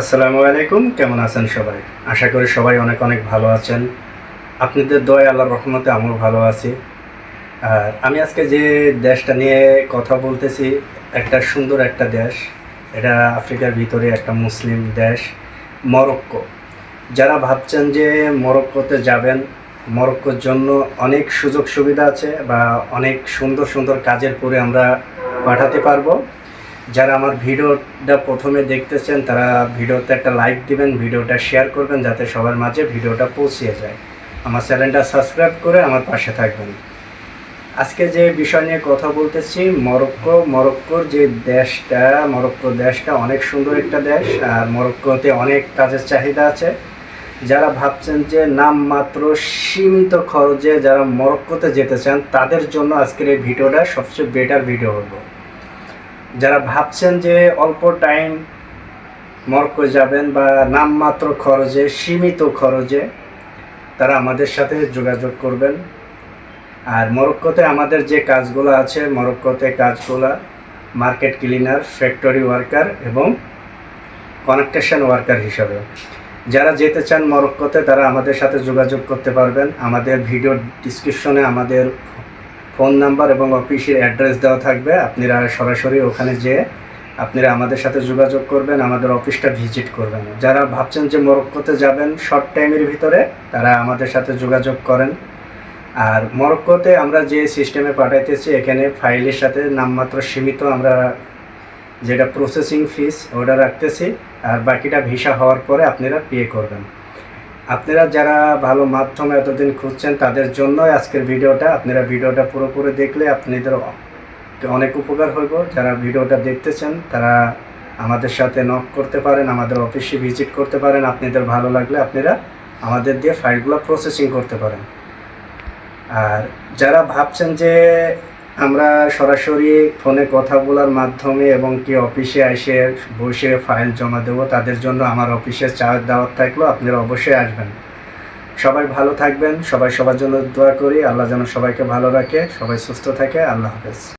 আসসালামু আলাইকুম, কেমন আছেন সবাই? আশা করি সবাই অনেক অনেক ভালো আছেন। আপনাদের দয়া আল্লাহর রহমতে আমিও ভালো আছি। আর আমি আজকে যে দেশটা নিয়ে কথা বলতেছি, একটা সুন্দর একটা দেশ। এটা আফ্রিকার ভিতরে একটা মুসলিম দেশ, মরক্কো। যারা ভাবছেন যে মরক্কোতে যাবেন, মরক্কোর জন্য অনেক সুযোগ সুবিধা আছে বা অনেক সুন্দর সুন্দর কাজের করে আমরা পাঠাতে পারব। যারা আমার ভিডিওটা প্রথমে দেখতেছেন, তারা ভিডিওতে একটা লাইক দিবেন, ভিডিওটা শেয়ার করবেন, যাতে সবার মাঝে ভিডিওটা পৌঁছিয়ে যায়। আমার চ্যানেলটা সাবস্ক্রাইব করে আমার পাশে থাকবেন। আজকে যে বিষয় নিয়ে কথা বলতেছি, মরক্কো, মরক্কোর যে দেশটা, মরক্কো দেশটা অনেক সুন্দর একটা দেশ, আর মরক্কোতে অনেক কাজের চাহিদা আছে। যারা ভাবছেন যে নামমাত্র সীমিত খরচে যারা মরক্কোতে যেতে চান, তাদের জন্য আজকের এই ভিডিওটা সবচেয়ে বেটার ভিডিও হবে যারা ভাবছেন যে অল্প টাইম মরক্কো যাবেন বা নামমাত্র খরচে, সীমিত খরচে, তারা আমাদের সাথে যোগাযোগ করবেন। আর মরক্কোতে আমাদের যে কাজগুলো আছে, মরক্কোতে কাজগুলো, মার্কেট ক্লিনার, ফ্যাক্টরি ওয়ার্কার এবং কনেকটেশন ওয়ার্কার হিসাবে। যারা যেতে চান মরক্কোতে, তারা আমাদের সাথে যোগাযোগ করতে পারবেন। আমাদের ভিডিও ডিসক্রিপশনে আমাদের ফোন নাম্বার এবং অফিসের অ্যাড্রেস দেওয়া থাকবে। আপনারা সরাসরি ওখানে যেয়ে আপনারা আমাদের সাথে যোগাযোগ করবেন, আমাদের অফিসটা ভিজিট করবেন। যারা ভাবছেন যে মরক্কোতে যাবেন শর্ট টাইমের ভিতরে তারা আমাদের সাথে যোগাযোগ করেন। আর মরক্কোতে আমরা যে সিস্টেমে পাঠাইতেছি, এখানে ফাইলের সাথে নামমাত্র সীমিত আমরা যেটা প্রসেসিং ফিস ওটা রাখতেছি। আর বাকিটা ভিসা হওয়ার পরে আপনারা পে করবেন। আপনারা যারা ভালো মাধ্যমে এতদিন খুঁজছেন, তাদের জন্যই আজকের ভিডিওটা। আপনারা ভিডিওটা পুরোপুরি দেখলে আপনাদের অনেক উপকার হইব। যারা ভিডিওটা দেখতেছেন, তারা আমাদের সাথে নক করতে পারেন, আমাদের অফিসে ভিজিট করতে পারেন। আপনাদের ভালো লাগলে আপনারা আমাদের দিয়ে ফাইলগুলো প্রসেসিং করতে পারেন। আর যারা ভাবছেন যে আমরা সরাসরি ফোনে কথা বলার মাধ্যমে এবং কি অফিসে এসে বসে ফাইল জমা দেবো, তাদের জন্য আমার অফিসে চার্জ দাওয়াত থাকলেও আপনারা অবশ্যই আসবেন। সবাই ভালো থাকবেন, সবাই সবার জন্য দোয়া করি, আল্লাহ যেন সবাইকে ভালো রাখে, সবাই সুস্থ থাকে, আল্লাহ হাফেজ।